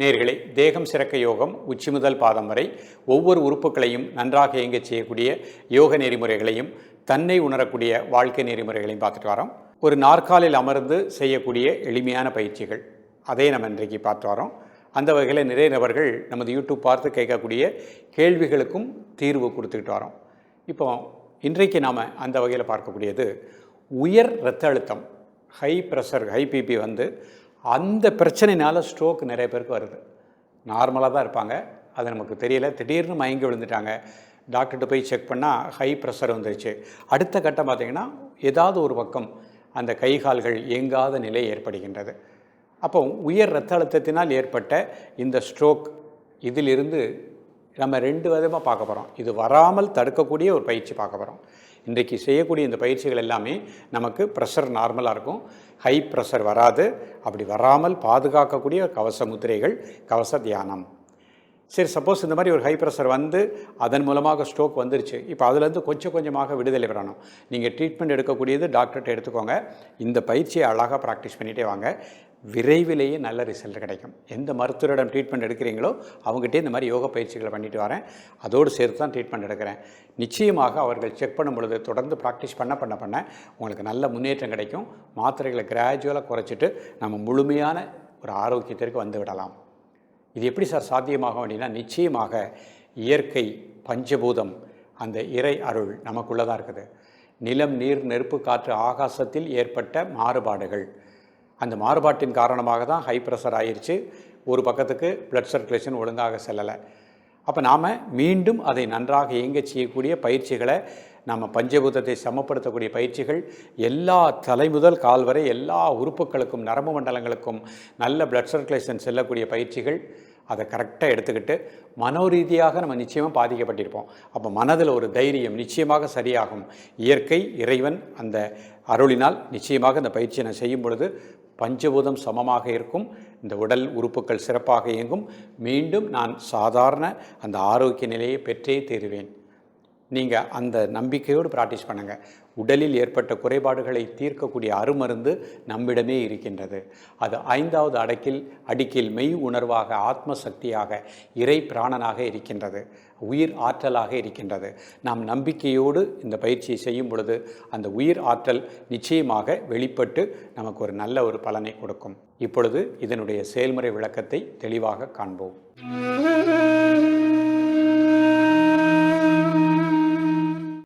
நேர்களை தேகம் சிறக்க யோகம் உச்சி முதல் பாதம் வரை ஒவ்வொரு உறுப்புகளையும் நன்றாக இயங்கச் செய்யக்கூடிய யோக நெறிமுறைகளையும் தன்னை உணரக்கூடிய வாழ்க்கை நெறிமுறைகளையும் பார்த்துட்டு வரோம். ஒரு நாற்காலில் அமர்ந்து செய்யக்கூடிய எளிமையான பயிற்சிகள். அதை நம்ம இன்றைக்கு பார்த்து வரோம். அந்த வகையில் நிறைய நபர்கள் நமது யூடியூப் பார்த்து கேட்கக்கூடிய கேள்விகளுக்கும் தீர்வு கொடுத்துக்கிட்டு வரோம். இப்போ இன்றைக்கு நாம் அந்த வகையில் பார்க்கக்கூடியது உயர் இரத்த அழுத்தம் ஹை ப்ரெஷர் ஹை பிபி வந்து அந்த பிரச்சனைனால ஸ்ட்ரோக் நிறைய பேருக்கு வருது. நார்மலாக தான் இருப்பாங்க. அது நமக்கு தெரியல. திடீர்னு மயங்கி விழுந்துட்டாங்க. டாக்டர்கிட்ட போய் செக் பண்ணால் ஹை ப்ரெஷர் வந்துருச்சு. அடுத்த கட்டம் பார்த்திங்கன்னா ஏதாவது ஒரு பக்கம் அந்த கை கால்கள் இயங்காத நிலை ஏற்படுகின்றது. அப்போ உயர் இரத்த அழுத்தத்தினால் ஏற்பட்ட இந்த ஸ்ட்ரோக் இதிலிருந்து நம்ம ரெண்டு விதமாக பார்க்க போகிறோம் இது வராமல் தடுக்கக்கூடிய ஒரு பயிற்சி பார்க்க போகிறோம் இன்றைக்கு செய்யக்கூடிய இந்த பயிற்சிகள் எல்லாமே நமக்கு ப்ரெஷர் நார்மலாக இருக்கும். ஹை ப்ரெஷர் வராது. அப்படி வராமல் பாதுகாக்கக்கூடிய கவச முத்திரைகள் கவச தியானம். சரி சப்போஸ் இந்த மாதிரி ஒரு ஹை ப்ரெஷர் வந்து அதன் மூலமாக ஸ்ட்ரோக் வந்துருச்சு. இப்போ அதுலேருந்து கொஞ்சம் கொஞ்சமாக விடுதலை பெறணும். நீங்கள் ட்ரீட்மெண்ட் எடுக்கக்கூடியது டாக்டர்கிட்ட எடுத்துக்கோங்க. இந்த பயிற்சியை அழகாக ப்ராக்டிஸ் பண்ணிகிட்டே வாங்க. விரைவிலேயே நல்ல ரிசல்ட் கிடைக்கும். எந்த மருத்துவரிடம் ட்ரீட்மெண்ட் எடுக்கிறீங்களோ அவங்ககிட்டே இந்த மாதிரி யோக பயிற்சிகளை பண்ணிட்டு வரேன். அதோடு சேர்த்து தான் ட்ரீட்மெண்ட் எடுக்கிறேன். நிச்சயமாக அவர்கள் செக் பண்ணும் பொழுது தொடர்ந்து ப்ராக்டிஸ் பண்ண பண்ண பண்ண உங்களுக்கு நல்ல முன்னேற்றம் கிடைக்கும். மாத்திரைகளை கிராஜுவலாக குறைச்சிட்டு நம்ம முழுமையான ஒரு ஆரோக்கியத்திற்கு வந்து விடலாம். இது எப்படி சார் சாத்தியமாகும் அப்படின்னா நிச்சயமாக இயற்கை பஞ்சபூதம் அந்த இறை அருள் நமக்குள்ளே தான் இருக்குது. நிலம் நீர் நெருப்பு காற்று ஆகாசத்தில் ஏற்பட்ட மாறுபாடுகள். அந்த மாறுபாட்டின் காரணமாக தான் ஹை ப்ரெஷர் ஆயிடுச்சு ஒரு பக்கத்துக்கு பிளட் சர்க்குலேஷன் ஒழுங்காக செல்லலை. அப்போ நாம் மீண்டும் அதை நன்றாக இயங்க செய்யக்கூடிய பயிற்சிகளை நம்ம பஞ்சபூதத்தை சமப்படுத்தக்கூடிய பயிற்சிகள் எல்லா தலை முதல் கால் வரை எல்லா உறுப்புகளுக்கும் நரம்பு மண்டலங்களுக்கும் நல்ல பிளட் சர்க்குலேஷன் செல்லக்கூடிய பயிற்சிகள் அதை கரெக்டாக எடுத்துக்கிட்டு மனோரீதியாக நம்ம நிச்சயமாக பாதிக்கப்பட்டிருப்போம். அப்போ மனதில் ஒரு தைரியம் நிச்சயமாக சரியாகும். இயற்கை இறைவன் அந்த அருளினால் நிச்சயமாக இந்த பயிற்சியை நான் செய்யும் பொழுது பஞ்சபூதம் சமமாக இருக்கும். இந்த உடல் உறுப்புகள் சிறப்பாக இயங்கும். மீண்டும் நான் சாதாரண அந்த ஆரோக்கிய நிலையை பெற்றே தீருவேன். நீங்கள் அந்த நம்பிக்கையோடு ப்ராக்டிஸ் பண்ணுங்கள் உடலில் ஏற்பட்ட குறைபாடுகளை தீர்க்கக்கூடிய அருமருந்து நம்மிடமே இருக்கின்றது. அது ஐந்தாவது அடக்கில் அடிக்கில் மெய் உணர்வாக ஆத்ம சக்தியாக இறை பிராணனாக இருக்கின்றது. உயிர் ஆற்றலாக இருக்கின்றது. நாம் நம்பிக்கையோடு இந்த பயிற்சியை செய்யும் பொழுது அந்த உயிர் ஆற்றல் நிச்சயமாக வெளிப்பட்டு நமக்கு ஒரு நல்ல ஒரு பலனை கொடுக்கும். இப்பொழுது இதனுடைய செயல்முறை விளக்கத்தை தெளிவாக காண்போம்.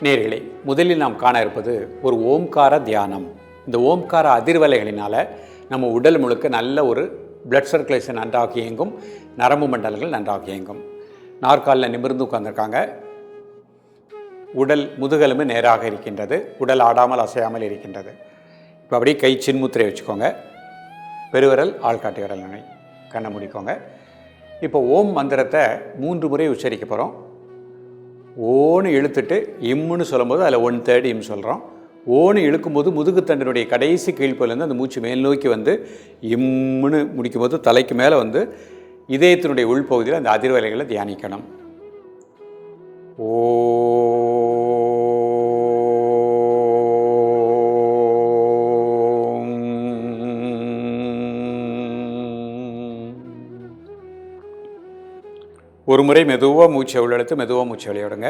நேர்களே முதலில் நாம் காண இருப்பது ஒரு ஓம்கார தியானம். இந்த ஓம்கார அதிர்வலைகளினால் நம்ம உடல் முழுக்க நல்ல ஒரு பிளட் சர்க்குலேஷன் நன்றாக இயங்கும் நரம்பு மண்டலங்கள் நன்றாக இயங்கும். நாற்காலில் நிமிர்ந்து உட்கார்ந்துருக்காங்க. உடல் முதுகெலும்பு நேராக இருக்கின்றது உடல் ஆடாமல் அசையாமல் இருக்கின்றது. இப்போ அப்படியே கை சின்முத்திரை வச்சுக்கோங்க. பெருவிரல் ஆள்காட்டி விரல் நினை. கண்ணை முடிக்கோங்க. இப்போ ஓம் மந்திரத்தை மூன்று முறை உச்சரிக்க போகிறோம் ஓன்னு இழுத்துட்டு இம்முன்னு சொல்லும்போது அதில் ஒன் தேர்ட் இம் சொல்கிறோம் ஓன்னு இழுக்கும்போது முதுகுத்தண்டினுடைய கடைசி கீழ்ப்பலேருந்து அந்த மூச்சு மேல் நோக்கி வந்து இம்முன்னு முடிக்கும்போது தலைக்கு மேலே வந்து இதயத்தினுடைய உள்பகுதியில் அந்த அதிர்வலைகளை தியானிக்கணும். ஓ ஒரு முறை மெதுவாக மூச்சை உள்ளெடுத்து மெதுவாக மூச்சை வெளியிடுங்க.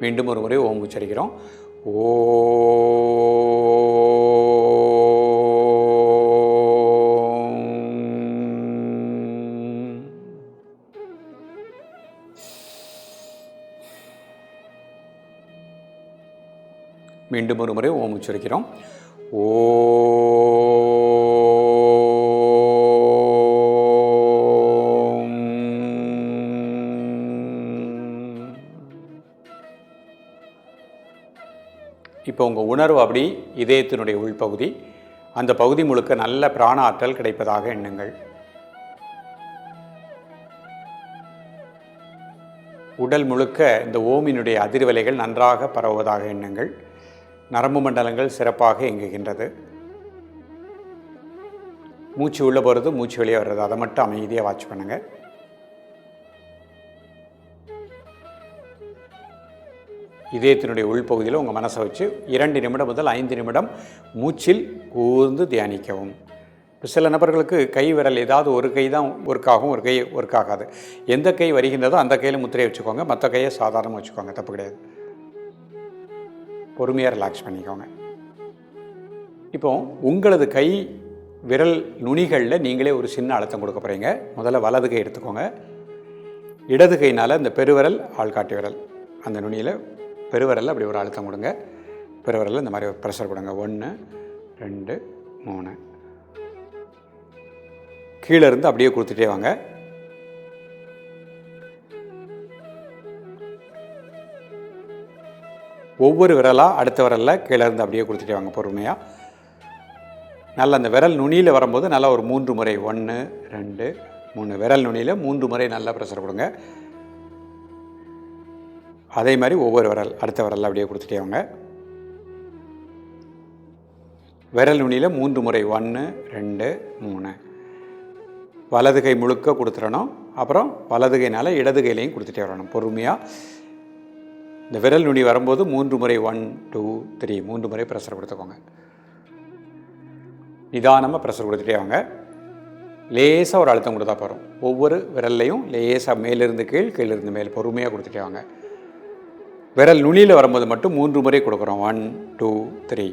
மீண்டும் ஒரு முறை ஓம் உச்சரிக்கிறோம். ஓ மீண்டும் ஒரு முறை ஓம் உச்சரிக்கிறோம். ஓ இப்போ உங்கள் உணர்வு அப்படி இதயத்தினுடைய உள்பகுதி. அந்த பகுதி முழுக்க நல்ல பிராண ஆற்றல் கிடைப்பதாக எண்ணுங்கள். உடல் முழுக்க இந்த ஓமினுடைய அதிர்வலைகள் நன்றாக பரவுவதாக எண்ணுங்கள். நரம்பு மண்டலங்கள் சிறப்பாக இயங்குகின்றது. மூச்சு உள்ளே போகிறது மூச்சு வெளியே வர்றது அதை மட்டும் அமைதியாக வாட்ச் பண்ணுங்கள் இதயத்தினுடைய உள்பகுதியில் உங்கள் மனசை வச்சு இரண்டு நிமிடம் முதல் ஐந்து நிமிடம் மூச்சில் கூர்ந்து தியானிக்கவும். இப்போ சில நபர்களுக்கு கை விரல் ஏதாவது ஒரு கை தான் ஒர்க் ஆகும் ஒரு கை ஒர்க் ஆகாது. எந்த கை வருகின்றதோ அந்த கையில் முத்திரையை வச்சுக்கோங்க. மற்ற கையை சாதாரணமாக வச்சுக்கோங்க தப்பு கிடையாது. பொறுமையாக ரிலாக்ஸ் பண்ணிக்கோங்க. இப்போ உங்களது கை விரல் நுனிகளில் நீங்களே ஒரு சின்ன அழுத்தம் கொடுக்க போகிறீங்க முதல்ல வலது கை எடுத்துக்கோங்க. இடது கைனால் இந்த பெருவிரல் ஆள்காட்டி விரல் அந்த நுனியில் பெருவரலில் அப்படி ஒரு அழுத்தம் கொடுங்க. பெருவிரலில் இந்த மாதிரி ப்ரெஷர் கொடுங்க. ஒன்று ரெண்டு மூணு. கீழே இருந்து அப்படியே கொடுத்துட்டே வாங்க. ஒவ்வொரு விரலாக அடுத்த விரலில் கீழே இருந்து அப்படியே கொடுத்துட்டே வாங்க பொறுமையாக நல்ல அந்த விரல் நுனியில் வரும்போது நல்லா ஒரு மூன்று முறை ஒன்று ரெண்டு மூணு. விரல் நுனியில் மூன்று முறை நல்லா ப்ரெஷர் கொடுங்க. அதே மாதிரி ஒவ்வொரு விரல் அடுத்த விரல் அப்படியே கொடுத்துட்டே வாங்க. விரல் நுனியில் மூன்று முறை ஒன்று ரெண்டு மூணு. வலது கை முழுக்க கொடுத்துடணும். அப்புறம் வலது கைனால் இடது கையிலையும் கொடுத்துட்டே வரணும். பொறுமையாக இந்த விரல் நுனி வரும்போது மூன்று முறை ஒன் டூ த்ரீ மூன்று முறை ப்ரெஷர் கொடுத்துக்கோங்க. நிதானமாக ப்ரெஷர் கொடுத்துட்டே வாங்க. லேசாக ஒரு அழுத்தம் கொடுத்தா போகிறோம் ஒவ்வொரு விரல்லையும் லேசாக மேலிருந்து கீழ் கீழிருந்து மேல் பொறுமையாக கொடுத்துட்டே வாங்க. விரல் நுனியில் வரும்போது மட்டும் மூன்று முறை கொடுக்குறோம். ஒன் டூ த்ரீ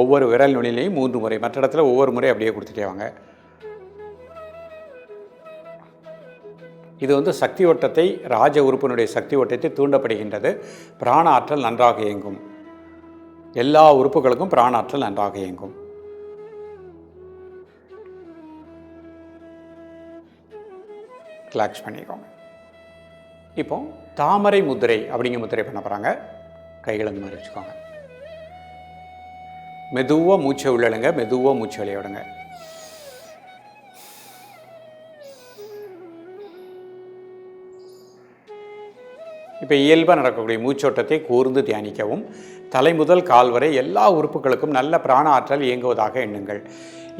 ஒவ்வொரு விரல் நுனிலையும் மூன்று முறை. மற்ற இடத்துல ஒவ்வொரு முறை அப்படியே கொடுத்துட்டே வாங்க. இது வந்து சக்தி ஓட்டத்தை ராஜ உறுப்பினுடைய சக்தி ஓட்டத்தை தூண்டப்படுகின்றது. பிராண ஆற்றல் நன்றாக இயங்கும். எல்லா உறுப்புகளுக்கும் பிராண ஆற்றல் நன்றாக இயங்கும். ரிலாக்ஸ் பண்ணிக்கோங்க. இப்போ தாமரை முத்திரை அப்படிங்கிற முத்திரை பண்ண போகிறாங்க கைகளை இந்த மாதிரி வச்சுக்கோங்க. மெதுவாக மூச்சை உள்ளழுங்க மெதுவாக மூச்சு விளையாடுங்க இப்போ இயல்பாக நடக்கக்கூடிய மூச்சோட்டத்தை கூர்ந்து தியானிக்கவும் தலை முதல் கால் வரை எல்லா உறுப்புகளுக்கும் நல்ல பிராண ஆற்றல் இயங்குவதாக எண்ணுங்கள்.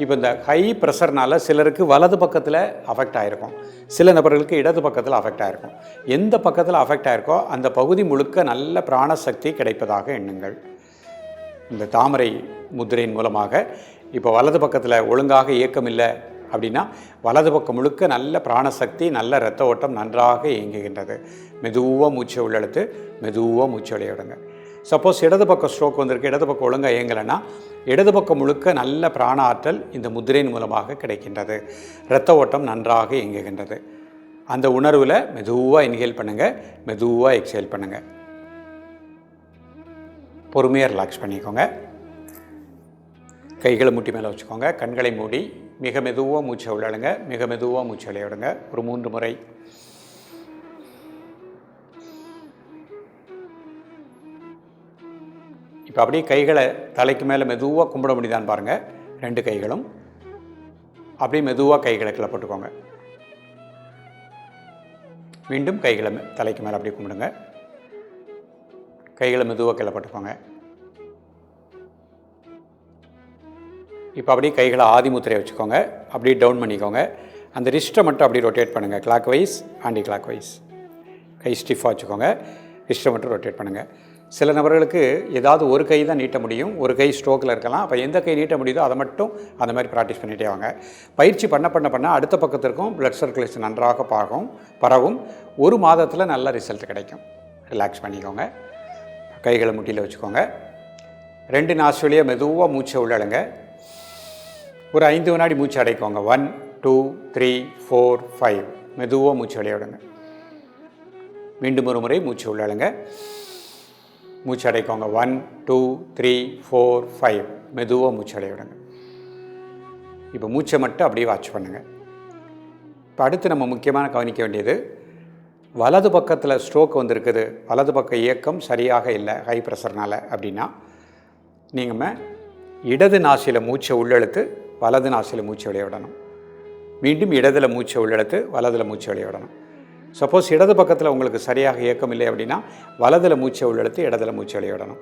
இப்போ இந்த ஹை ப்ரெஷர்னால் சிலருக்கு வலது பக்கத்தில் அஃபெக்ட் ஆகிருக்கும் சில நபர்களுக்கு இடது பக்கத்தில் அஃபெக்ட் ஆகிருக்கும் எந்த பக்கத்தில் அஃபெக்ட் ஆகிருக்கோ அந்த பகுதி முழுக்க நல்ல பிராணசக்தி கிடைப்பதாக எண்ணுங்கள். இந்த தாமரை முத்திரையின் மூலமாக இப்போ வலது பக்கத்தில் ஒழுங்காக இயக்கம் இல்லை அப்படின்னா வலது பக்கம் முழுக்க நல்ல பிராணசக்தி நல்ல இரத்த ஓட்டம் நன்றாக இயங்குகின்றது. மெதுவாக மூச்சை உள்ளெழுத்து மெதுவாக மூச்சு வெளிய விடுங்க. சப்போஸ் இடது பக்கம் ஸ்ட்ரோக் வந்திருக்கு இடது பக்கம் ஒழுங்காக இயங்கலைன்னா இடது பக்கம் முழுக்க நல்ல பிராண ஆற்றல் இந்த முத்திரையின் மூலமாக கிடைக்கின்றது. இரத்த ஓட்டம் நன்றாக இயங்குகின்றது. அந்த உணர்வில் மெதுவாக இன்ஹேல் பண்ணுங்கள் மெதுவாக எக்ஸேல் பண்ணுங்கள் பொறுமையாக ரிலாக்ஸ் பண்ணிக்கோங்க. கைகளை முட்டி மேலே வச்சுக்கோங்க கண்களை மூடி மிக மெதுவாக மூச்சை விளையாடுங்க மிக மெதுவாக மூச்சை விளையாடுங்க ஒரு மூன்று முறை. இப்போ அப்படியே கைகளை தலைக்கு மேலே மெதுவாக கும்பிட முடியுதான்னு பாருங்கள் ரெண்டு கைகளும். அப்படியே மெதுவாக கைகளை கிளப்பட்டுக்கோங்க. மீண்டும் கைகளை தலைக்கு மேலே அப்படியே கும்பிடுங்க. கைகளை மெதுவாக கிளப்பட்டுக்கோங்க. இப்போ அப்படியே கைகளை ஆதி முத்திரையை வச்சுக்கோங்க. அப்படியே டவுன் பண்ணிக்கோங்க. அந்த ரிஸ்ட்டை மட்டும் அப்படியே ரொட்டேட் பண்ணுங்கள் clockwise anticlockwise கை ஸ்டிஃபாக வச்சுக்கோங்க. ரிஸ்ட்டை மட்டும் ரொட்டேட் பண்ணுங்கள் சில நபர்களுக்கு ஏதாவது ஒரு கை தான் நீட்ட முடியும். ஒரு கை ஸ்ட்ரோக்கில் இருக்கலாம். அப்போ எந்த கை நீட்ட முடியுதோ அதை மட்டும் அந்த மாதிரி ப்ராக்டிஸ் பண்ணிகிட்டே வாங்க. பயிற்சி பண்ண பண்ண பண்ண அடுத்த பக்கத்திற்கும் ப்ளட் சர்க்குலேஷன் நன்றாக பாகும் பரவும். ஒரு மாதத்தில் நல்ல ரிசல்ட் கிடைக்கும். ரிலாக்ஸ் பண்ணிக்கோங்க. கைகளை முட்டியில் வச்சுக்கோங்க. ரெண்டு நாசுவலியை மெதுவாக மூச்சை உள்ளழுங்க ஒரு ஐந்து வினாடி மூச்சு அடைக்கோங்க. One two three four five மெதுவாக மூச்சு விளையாடுங்க விடுங்க. மீண்டும் ஒரு முறை மூச்சு உள்ளழுங்க மூச்சு அடைக்கோங்க. One two three four five மெதுவாக மூச்சு அடைய இப்போ மூச்சை மட்டும் அப்படியே வாட்ச் பண்ணுங்கள் இப்போ அடுத்து நம்ம முக்கியமான கவனிக்க வேண்டியது வலது பக்கத்தில் ஸ்ட்ரோக் வந்திருக்குது. வலது பக்க இயக்கம் சரியாக இல்லை ஹை ப்ரெஷர்னால் அப்படின்னா நீங்கள் இடது நாசியில் மூச்சை உள்ளெழுத்து வலது நாசியில் மூச்சை வெளிய விடணும். மீண்டும் இடதுல மூச்சை உள்ளெழுத்து வலதில் மூச்சை வெளிய விடணும். சப்போஸ் இடது பக்கத்தில் உங்களுக்கு சரியாக இயக்கம் இல்லை அப்படின்னா வலதில் மூச்சை உள்ளெடுத்து இடத்துல மூச்சை வெளியிடணும்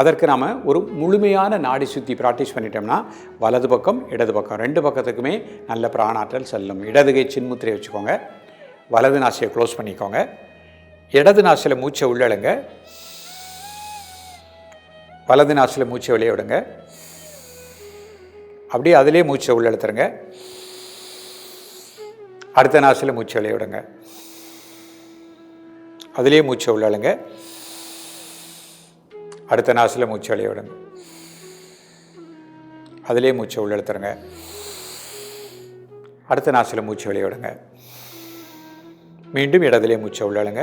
அதற்கு நாம் ஒரு முழுமையான நாடி சுற்றி ப்ராக்டிஸ் பண்ணிட்டோம்னா வலது பக்கம் இடது பக்கம் ரெண்டு பக்கத்துக்குமே நல்ல பிராணாற்றல் செல்லும். இடதுகை சின்முத்திரை வச்சுக்கோங்க. வலது நாசியை க்ளோஸ் பண்ணிக்கோங்க. இடது நாசியில் மூச்சை உள்ளெழுங்க வலது நாசியில் மூச்சை வெளியே விடுங்க. அப்படியே அதிலே மூச்சை உள்ள உள்ளெழுத்துருங்க அடுத்த நாசில் மூச்சை வெளியே விடுங்க அதிலே மூச்சை உள்ளழுங்க. அடுத்த நாசில் மூச்சை வெளியே விடுங்க அதிலே மூச்சை உள்ளெழுத்துருங்க அடுத்த நாசில் மூச்சு வெளியே விடுங்க மீண்டும் இடத்திலே மூச்சை உள்ளழுங்க.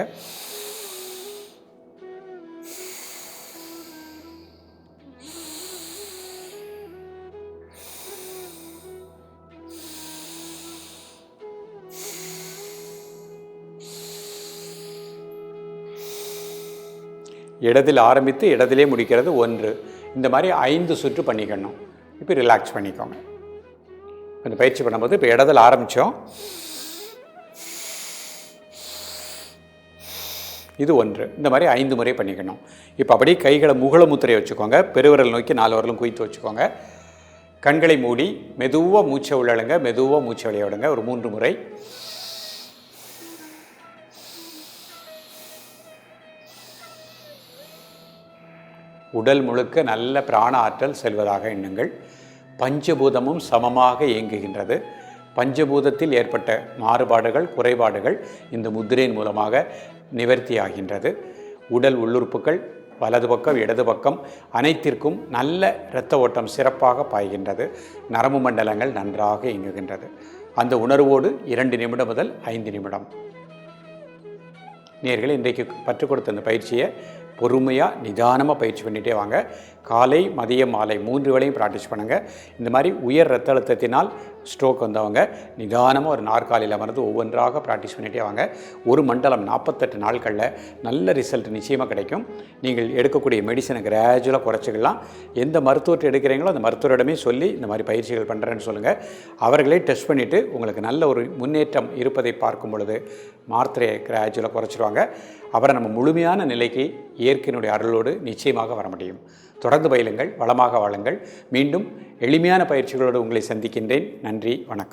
இடத்தில் ஆரம்பித்து இடத்திலே முடிக்கிறது ஒன்று. இந்த மாதிரி ஐந்து சுற்று பண்ணிக்கணும். இப்போ ரிலாக்ஸ் பண்ணிக்கோங்க. அந்த பயிற்சி பண்ணும்போது இப்போ இடத்துல ஆரம்பித்தோம் இது ஒன்று. இந்த மாதிரி ஐந்து முறை பண்ணிக்கணும். இப்போ அப்படியே கைகளை முகல முத்திரை வச்சுக்கோங்க. பெருவிரல் நோக்கி நாலு வரலும் குவித்து வச்சுக்கோங்க. கண்களை மூடி மெதுவாக மூச்சை உள்ளழுங்க மெதுவாக மூச்சை விளையாடுங்க ஒரு மூன்று முறை. உடல் முழுக்க நல்ல பிராண ஆற்றல் செல்வதாக எண்ணுங்கள். பஞ்சபூதமும் சமமாக இயங்குகின்றது. பஞ்சபூதத்தில் ஏற்பட்ட மாறுபாடுகள் குறைபாடுகள் இந்த முத்திரையின் மூலமாக நிவர்த்தியாகின்றது. உடல் உள்ளுறுப்புகள் வலது பக்கம் இடது பக்கம் அனைத்திற்கும் நல்ல இரத்த ஓட்டம் சிறப்பாக பாய்கின்றது. நரம்பு மண்டலங்கள் நன்றாக இயங்குகின்றது. அந்த உணர்வோடு இரண்டு நிமிடம் முதல் ஐந்து நிமிடம். நேர்கள் இன்றைக்கு கற்றுக் கொடுத்த இந்த பயிற்சியை பொறுமையாக நிதானமாக பயிற்சி பண்ணிகிட்டே வாங்க. காலை மதியம் மாலை மூன்று வேளையும் ப்ராக்டிஸ் பண்ணுங்கள் இந்த மாதிரி உயர் ரத்த அழுத்தத்தினால் ஸ்ட்ரோக் வந்தவங்க நிதானமாக ஒரு நாற்காலியில் அமர்ந்து ஒவ்வொன்றாக ப்ராக்டிஸ் பண்ணிகிட்டே வாங்க. ஒரு மண்டலம் நாற்பத்தெட்டு நாட்களில் நல்ல ரிசல்ட் நிச்சயமாக கிடைக்கும். நீங்கள் எடுக்கக்கூடிய மெடிசனை கிராஜுவலாக குறைச்சிக்கலாம். எந்த மருத்துவத்தை எடுக்கிறீங்களோ அந்த மருத்துவரிடமே சொல்லி இந்த மாதிரி பயிற்சிகள் பண்ணுறேன்னு சொல்லுங்கள் அவர்களே டெஸ்ட் பண்ணிவிட்டு உங்களுக்கு நல்ல ஒரு முன்னேற்றம் இருப்பதை பார்க்கும் பொழுது மாத்திரையை கிராஜுவலாக குறைச்சிருவாங்க. அப்புறம் நம்ம முழுமையான நிலைக்கு இயற்கையினுடைய அருளோடு நிச்சயமாக வர முடியும். தொடர்ந்து பயிலுங்கள் வளமாக வாழுங்கள். மீண்டும் எளிமையான பயிற்சிகளோடு உங்களை சந்திக்கின்றேன். நன்றி வணக்கம்.